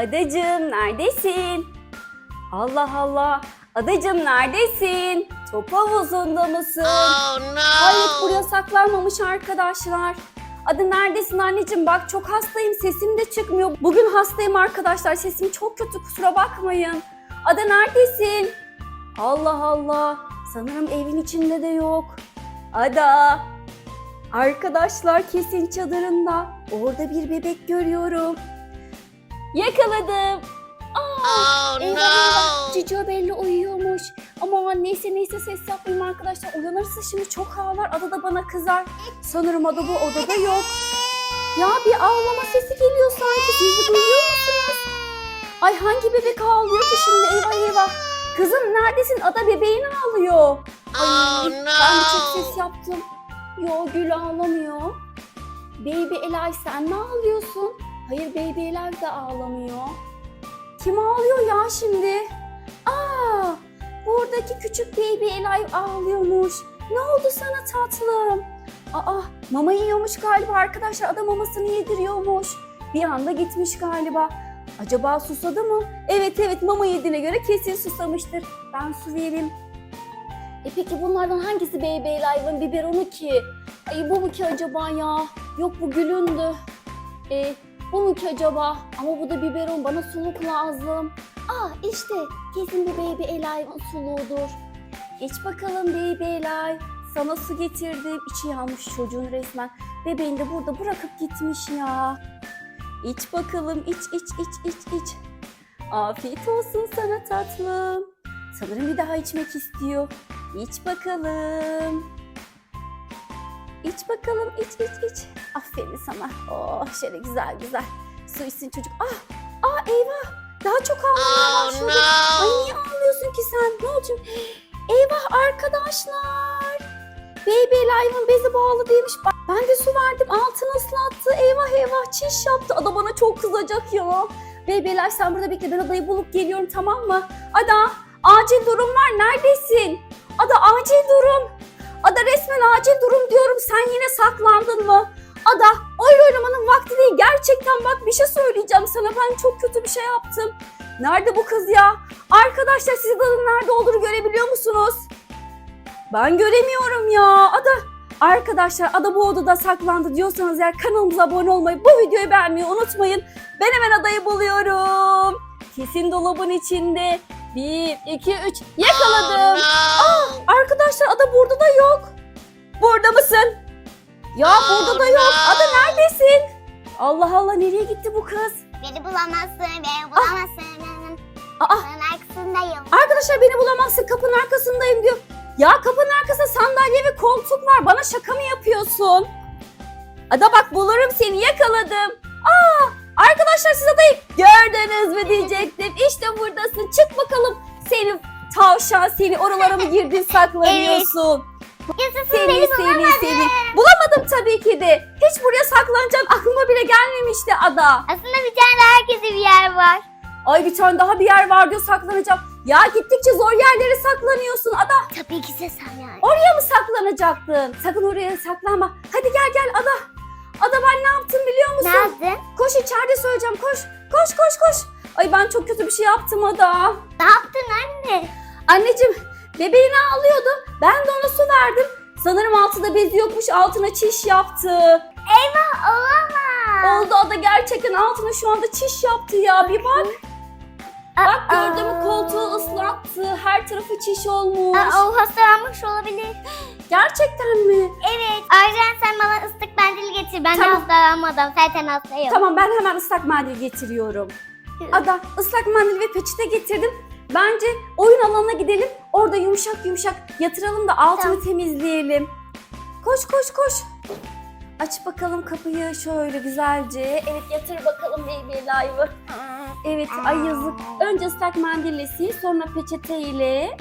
Adacığım neredesin? Allah Allah. Adacığım neredesin? Top havuzunda mısın? Oh no! Hayır buraya saklanmamış arkadaşlar. Adı neredesin anneciğim? Bak çok hastayım sesim de çıkmıyor. Bugün hastayım arkadaşlar sesim çok kötü kusura bakmayın. Ada neredesin? Allah Allah. Sanırım evin içinde de yok. Ada. Arkadaşlar kesin çadırında. Orada bir bebek görüyorum. Yakaladım. Aa, Oh eyvah eyvah. no! Cicio belli uyuyormuş. Ama neyse neyse ses yapmayayım arkadaşlar. Uyanırsa şimdi çok ağlar. Ada da bana kızar. Sanırım Ada bu odada yok. Ya bir ağlama sesi geliyor sanki. Siz de duyuyor musunuz? Ay hangi bebek ağlıyor ki şimdi? Eyvah eyvah. Kızım neredesin? Ada bebeğin ağlıyor. Oh Ay, ben çok no! ses yaptım. Yo Gül ağlamıyor. Baby Elay sen mi ağlıyorsun? Hayır Baby Elay de ağlamıyor. Kim ağlıyor ya şimdi? Aa, buradaki küçük Baby Elay ağlıyormuş. Ne oldu sana tatlım? Aa, mama yiyormuş galiba arkadaşlar. Adam mamasını yediriyormuş. Bir anda gitmiş galiba. Acaba susadı mı? Evet evet mama yediğine göre kesin susamıştır. Ben su vereyim. E peki bunlardan hangisi Baby Elife'ın biberonu ki? Ay bu mu ki acaba ya? Yok bu gülündü. E, bu mu ki acaba? Ama bu da biberon bana suluk lazım. Aa işte kesin bu Baby Elife'ın suluğudur. İç bakalım Baby Elife. Sana su getirdim. İçi yanmış çocuğun resmen. Bebeğini de burada bırakıp gitmiş ya. İç bakalım iç iç iç iç iç. Afiyet olsun sana tatlım. Sanırım bir daha içmek istiyor. İç bakalım. İç bakalım iç iç iç. Aferin sana. Oh şöyle güzel güzel. Su içsin çocuk. Ah, ah eyvah. Daha çok ağlamaya Oh başladı. Ay no! niye ağlıyorsun ki sen? Ne olacak? Eyvah arkadaşlar. Baby Live'ın bezi bağlı. Bak, Ben de su verdim altını ıslattı. Eyvah eyvah çiş yaptı. Ada bana çok kızacak ya. Baby Live sen burada bekle ben adayı bulup geliyorum tamam mı? Ada acil durum var neredesin? Ada acil durum. Ada resmen acil durum diyorum sen yine saklandın mı? Ada oyun oynamanın vakti değil gerçekten bak bir şey söyleyeceğim sana ben çok kötü bir şey yaptım. Nerede bu kız ya? Arkadaşlar siz Ada'nın nerede olduğunu görebiliyor musunuz? Ben göremiyorum ya. Ada Arkadaşlar Ada bu odada saklandı diyorsanız eğer kanalımıza abone olmayı, bu videoyu beğenmeyi unutmayın. Ben hemen adayı buluyorum. Kesin dolabın içinde. Bir, iki, üç. Yakaladım. Ya burada da yok. Ada neredesin? Allah Allah nereye gitti bu kız? Beni bulamazsın, beni bulamazsın. Aa Ben arkasındayım. arkadaşlar beni bulamazsın kapının arkasındayım diyor. Ya kapının arkasında sandalye ve koltuk var. Bana şaka mı yapıyorsun? Ada bak bulurum seni yakaladım. Aa arkadaşlar siz adayı gördünüz mü diyecektim. İşte buradasın. Çık bakalım seni tavşan seni oralara mı girdin saklanıyorsun? Yaşasın Seni beni seni bulamadın. seni. Bulamadım tabii ki de. Hiç buraya saklanacağın aklıma bile gelmemişti Ada. Aslında bir tane herkese bir yer var. Ay bir tane daha bir yer var diyor saklanacağım. Ya gittikçe zor yerlere saklanıyorsun Ada. Tabii ki sen yani. Oraya mı saklanacaktın? Sakın oraya saklanma. Hadi gel gel Ada. Ada ben ne yaptım biliyor musun? Ne yaptın? Koş içeride söyleyeceğim koş. Koş koş koş. Ay ben çok kötü bir şey yaptım Ada. Ne yaptın anne? Anneciğim bebeğini ağlıyordu. Ben de ona su verdim. Sanırım altında bezi yokmuş altına çiş yaptı. Olamaz. Oldu Ada gerçekten altına şu anda çiş yaptı ya. Bir bak. Bak gördün mü koltuğu ıslattı. Her tarafı çiş olmuş. Aa, o hastalanmış olabilir. Gerçekten mi? Evet. Ayrıca sen bana ıslık mendil getir. Ben Tamam. de hastalanmadım. Zaten hastayım. Tamam ben hemen ıslak mendil getiriyorum. Ada ıslak mendil ve peçete getirdim. Bence oyun alanına gidelim. Orada yumuşak yumuşak yatıralım da altını Tamam. temizleyelim. Koş koş koş. Aç bakalım kapıyı şöyle güzelce. Evet yatır bakalım baby live'ı. Evet ay yazık. Önce ıslak mendille sil sonra peçeteyle.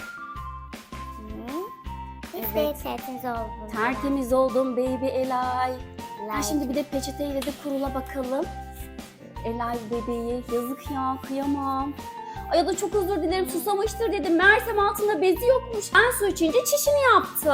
Evet. Evet. Tertemiz oldu. Tertemiz oldum baby Elay. Ha, şimdi bir de peçeteyle de kurula bakalım. Elay bebeği. Yazık ya kıyamam. Ya da çok özür dilerim susamıştır dedim. Meğersem altında bezi yokmuş. Ben su içince çişini yaptı.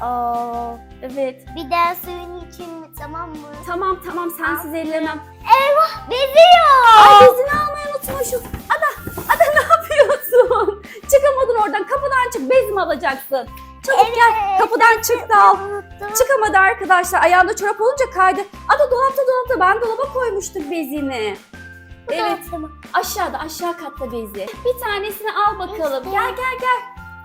Aa. Evet. Bir daha suyun için tamam mı? Tamam tamam sensiz ellemem. Eyvah beziyor. Ay bezini almayı unutmuşum. Ada, Ada ne yapıyorsun? Çıkamadın oradan. Kapıdan çık. Bez mi alacaksın? Çabuk gel. Evet, Kapıdan çık da al. Unuttum. Çıkamadı arkadaşlar. Ayağında çorap olunca kaydı. Ada dolapta dolapta. Ben dolaba koymuştum bezini. Evet. Tamam. Aşağıda aşağı katta bezi. Bir tanesini al bakalım. İşte. Gel gel gel.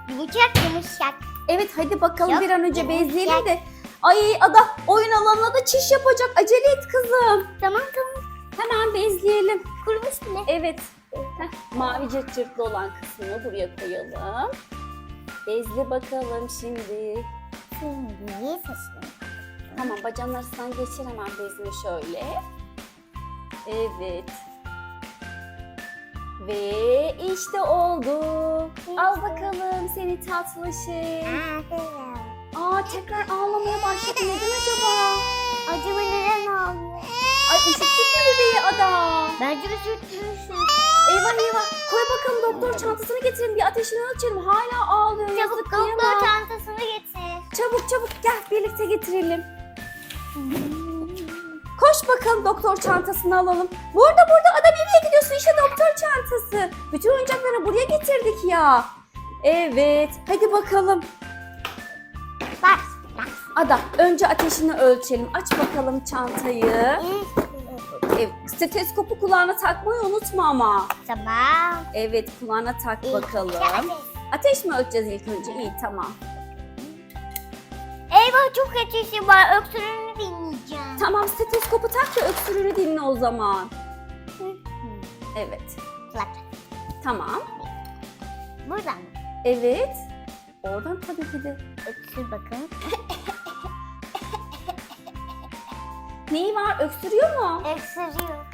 Yumuşak yumuşak. Evet hadi bakalım Yok, bir an önce yumuşak. bezleyelim de. Ay Ada oyun alanına da çiş yapacak. Acele et kızım. Tamam tamam. Hemen bezleyelim. Kurumuş bile. Evet. Heh, mavi cırt cırtlı olan kısmını buraya koyalım. Bezle bakalım şimdi. Şimdi saçını. Tamam bacağın arasından geçir hemen bezini şöyle. Evet. Ve işte oldu. Al bakalım seni tatlı şey. Aa tekrar ağlamaya başladı. Neden acaba? Acaba neden ağlıyor? Ay üşüttük mü bebeği ada? Bence üşütmüşsün. Eyvah eyvah. Koy bakalım doktor çantasını getirin. Bir ateşini ölçelim. Hala ağlıyor. Çabuk Yazık doktor kıyamam. çantasını getir. Çabuk çabuk gel birlikte getirelim. Koş bakalım doktor çantasını alalım. Burada burada ada nereye gidiyorsun? İşte doktor çantası. Bütün oyuncakları buraya getirdik ya. Evet hadi bakalım. Bak. Ada önce ateşini ölçelim. Aç bakalım çantayı. Evet, stetoskopu kulağına takmayı unutma ama. Tamam. Evet kulağına tak bakalım. İlk Ateş mi ölçeceğiz ilk önce? İyi tamam. Eyvah çok ateşi var. Dinleyeceğim. Tamam stetoskopu tak da öksürüğünü dinle o zaman. Evet. Bak. Tamam. Buradan mı? Evet. Oradan tabii ki de. Öksür bakın. Neyi var? Öksürüyor mu? Öksürüyor.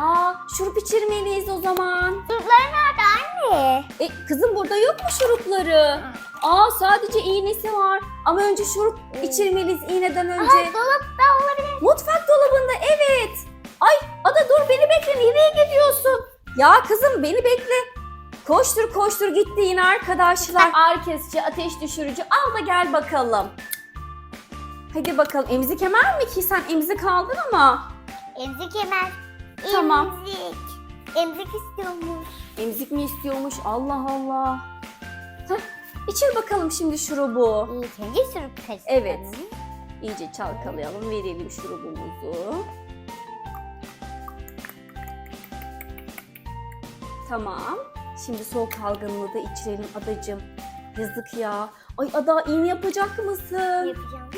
Aa, şurup içirmeliyiz o zaman. Çocuklar nerede anne? E, kızım burada yok mu şurupları? Aa, sadece iğnesi var. Ama önce şurup içirmeliyiz iğneden önce. Aha dolapta olabilir. Mutfak dolabında evet. Ay Ada dur beni bekle nereye gidiyorsun? Ya kızım beni bekle. Koştur koştur gitti yine arkadaşlar. Ağrı kesici, ateş düşürücü al da gel bakalım. Hadi bakalım emzik emer mi ki sen emzik aldın ama. Emzik. Tamam. Emzik. Emzik istiyormuş. Emzik mi istiyormuş Allah Allah. Heh, içir bakalım şimdi şurubu. İlk önce sürüp karıştıralım. Evet. İyice çalkalayalım verelim şurubumuzu. Tamam. Şimdi soğuk algınlığı da içirelim adacım. Yazık ya. Ay ada iğne yapacak mısın? Yapacağım.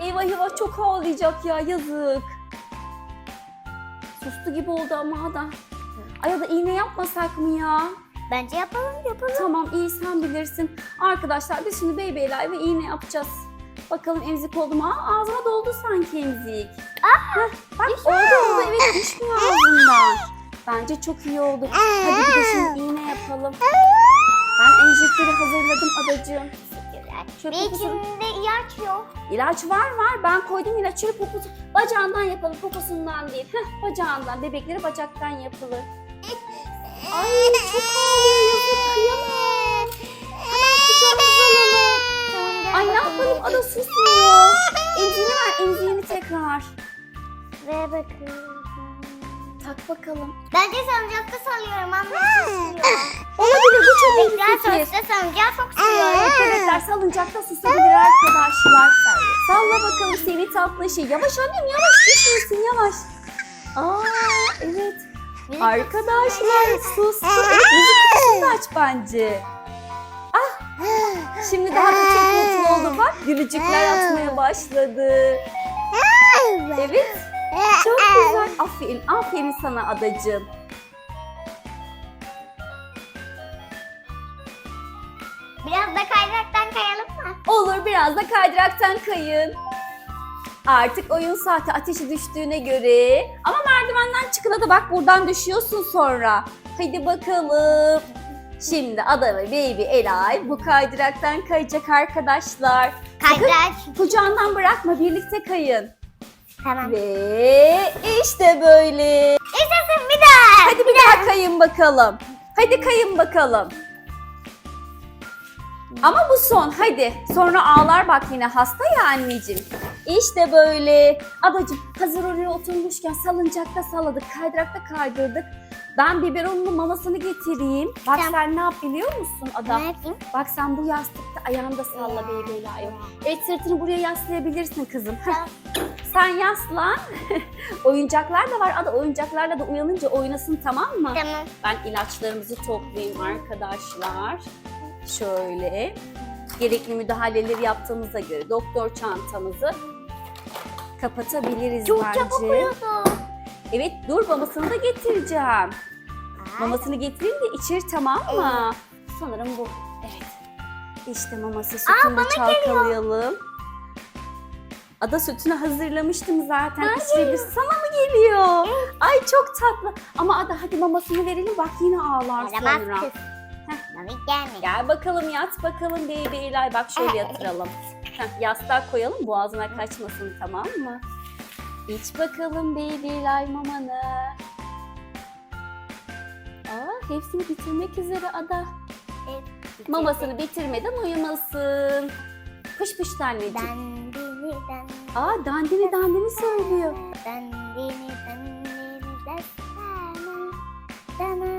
Eyvah eyvah çok ağlayacak ya yazık. Sustu gibi oldu ama ada. Ay ada iğne yapmasak mı ya? Bence yapalım yapalım. Tamam iyi sen bilirsin. Arkadaşlar biz şimdi beybeyler ve iğne yapacağız. Bakalım emzik oldu mu? Aa, ağzına doldu sanki emzik. Heh, bak oldu oldu evet düşmüyor ağzından. Bence çok iyi oldu. Hadi bir de şimdi iğne yapalım. Ben enjektörü hazırladım adacığım. İçinde ilaç yok. İlaç var var. Ben koydum ilaç. Şöyle poposu. Bacağından yapalım. Poposundan değil. Heh, bacağından. Bebekleri bacaktan yapılır. Ay çok ağlıyor yazık kıyamam. Hemen kucağımıza alalım. Ay ne yapalım ada susmuyor. Emziğini ver emziğini tekrar. Ve bakın. Tak bakalım. Bence salıncakta salıyorum susmuyor. Olabilir bu çok iyi bir fikir. sonuçta salıncağı çok Evet seviyor. bebekler salıncakta susabilir arkadaşlar. Salla bakalım seni tatlı şey. Yavaş annem yavaş düşmesin yavaş. Aa evet. Arkadaşlar. Evet müzik kutusunu da aç bence. Ah şimdi daha da çok mutlu oldu bak. Gülücükler atmaya başladı. Evet çok güzel. Aferin aferin sana adacığım. Biraz da kaydıraktan kayalım mı? Olur biraz da kaydıraktan kayın. Artık oyun saati ateşi düştüğüne göre. Ama merdivenden çıkın da bak buradan düşüyorsun sonra. Hadi bakalım. Şimdi Ada ve Baby Elay bu kaydıraktan kayacak arkadaşlar. Kaydırak. Kucağından bırakma birlikte kayın. Tamam. Ve işte böyle. Yaşasın bir daha. Hadi bir daha kayın bakalım. Hadi kayın bakalım. Ama bu son hadi. Sonra ağlar bak yine hasta ya anneciğim. İşte böyle. Adacığım hazır oraya oturmuşken salıncakta salladık, kaydırakta kaydırdık. Ben biberonun mamasını getireyim. Bak Tamam. sen ne yap biliyor musun Ada? Ne yapayım? Bak sen bu yastıkta ayağında salla bebeğiyle ayağı. Evet sırtını buraya yaslayabilirsin kızım. Tamam. Sen yaslan. Oyuncaklar da var. Ada oyuncaklarla da uyanınca oynasın tamam mı? Tamam. Ben ilaçlarımızı toplayayım arkadaşlar. Şöyle. Gerekli müdahaleleri yaptığımıza göre doktor çantamızı kapatabiliriz Çok bence. çabuk uyudu. Evet dur mamasını da getireceğim. Mamasını getireyim de içir tamam mı? Sanırım bu. Evet. İşte maması sütünü de çalkalayalım. Ada sütünü hazırlamıştım zaten. İçirebilir. Sana mı geliyor? Ay çok tatlı. Ama Ada hadi mamasını verelim bak yine ağlar Yaramaz sonra. kız. Mami gelme. Gel bakalım yat bakalım baby Elay. Bak şöyle yatıralım. Heh, yastığa koyalım boğazına kaçmasın tamam mı? İç bakalım baby Elay mamanı. Aa, hepsini bitirmek üzere Ada. Evet. Mamasını bitirmeden uyumasın. Pış pış anneciğim. Dandini dandini. Aa dandini dandini söylüyor. Dandini dandini dastana. Dana